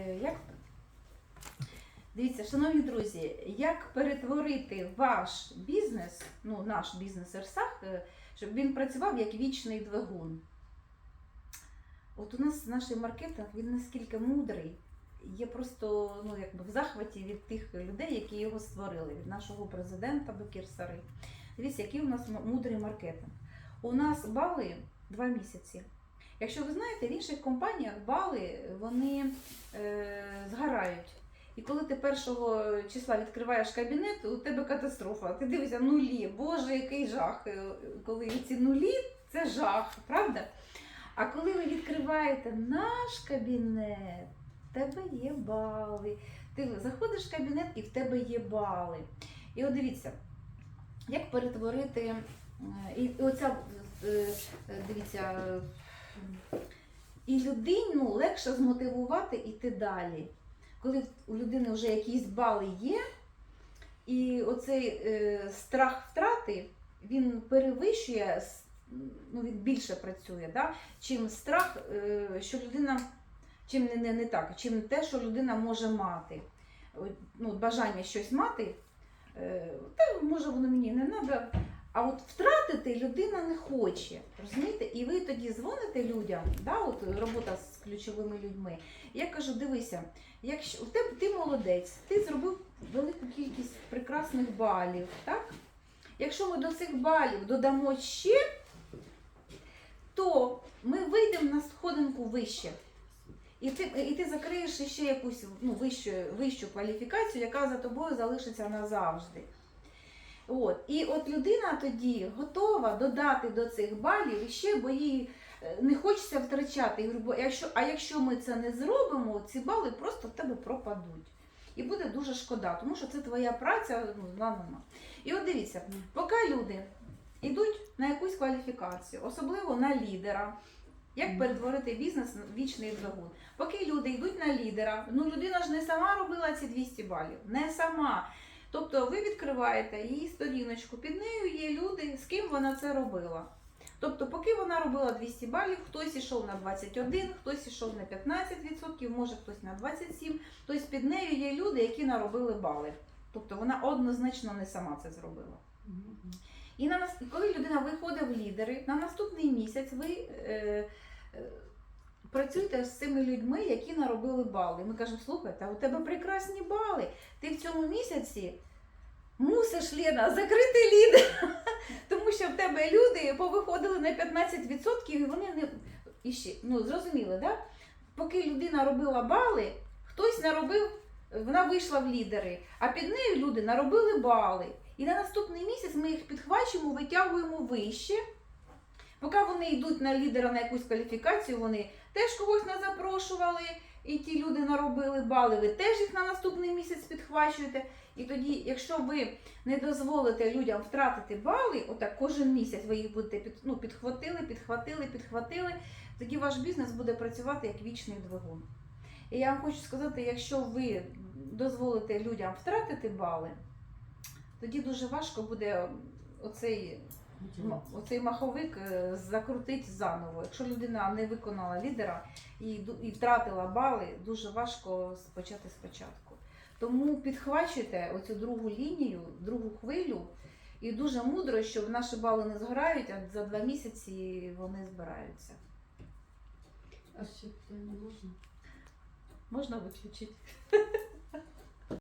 Е, Як... Дивіться, шановні друзі, як перетворити ваш бізнес, ну наш бізнес Ерсах, е, щоб він працював як вічний двигун? От у нас наш маркетинг, він наскільки мудрий, є просто ну, якби в захваті від тих людей, які його створили, від нашого президента Бекір Сари. Дивіться, який у нас мудрий маркетинг. У нас бали два місяці. Якщо ви знаєте, в інших компаніях бали вони е. І коли ти першого числа відкриваєш кабінет, у тебе катастрофа. Ти дивишся нулі, боже, який жах. Е, Коли ці нулі, це жах, правда? А коли ви відкриваєте наш кабінет, в тебе є бали. Ти заходиш в кабінет і в тебе є бали. І от дивіться, як перетворити. І оця, е, дивіться, і людину легше змотивувати іти далі. Коли у людини вже якісь бали є, і оцей е, страх втрати він перевищує, ну, він більше працює, да? чим страх, е, що людина, чим не, не, не так, чим те, що людина може мати. Ну, бажання щось мати, е, та може воно мені не треба. А от втратити людина не хоче, розумієте? І ви тоді дзвоните людям, да, от робота з ключовими людьми. Я кажу, дивися, якщо тебе ти молодець, ти зробив велику кількість прекрасних балів, так? Якщо ми до цих балів додамо ще, то ми вийдемо на сходинку вище. І ти, і ти закриєш ще якусь ну, вищу, вищу кваліфікацію, яка за тобою залишиться назавжди. От. І от людина тоді готова додати до цих балів ще, бо їй е, не хочеться втрачати. Якщо, а якщо ми це не зробимо, ці бали просто в тебе пропадуть. І буде дуже шкода, тому що це твоя праця. Ну, на, на, на. І от дивіться, поки люди йдуть на якусь кваліфікацію, особливо на лідера. Як перетворити бізнес в вічний двигун? Поки люди йдуть на лідера, ну людина ж не сама робила ці 200 балів, не сама. Тобто ви відкриваєте її сторіночку, під нею є люди, з ким вона це робила. Тобто, поки вона робила 200 балів, хтось ішов на 21, хтось ішов на 15%, може хтось на 27%. Тобто під нею є люди, які наробили бали. Тобто вона однозначно не сама це зробила. І на коли людина виходить в лідери, на наступний місяць ви е, е, працюєте з цими людьми, які наробили бали. Ми кажемо, слухайте, у тебе прекрасні бали. Ти в цьому місяці мусиш, Лена, закрити лідер. Тому що в тебе люди повиходили на 15% і вони не. І ну, зрозуміли, да? Поки людина робила бали, хтось наробив, вона вийшла в лідери, а під нею люди наробили бали. І на наступний місяць ми їх підхвачуємо, витягуємо вище. Вони йдуть на лідера на якусь кваліфікацію, вони теж когось не запрошували, і ті люди наробили бали, ви теж їх на наступний місяць підхвачуєте. І тоді, якщо ви не дозволите людям втратити бали, отак кожен місяць ви їх будете під, ну, підхватили, підхватили, підхватили, тоді ваш бізнес буде працювати як вічний двигун. І я вам хочу сказати, якщо ви дозволите людям втратити бали, тоді дуже важко буде оцей, м- оцей маховик е, закрутити заново. Якщо людина не виконала лідера і, ду- і втратила бали, дуже важко почати спочатку. Тому підхвачуйте оцю другу лінію, другу хвилю, і дуже мудро, що наші бали не згорають, а за два місяці вони збираються. А ще питання можна? Можна виключити?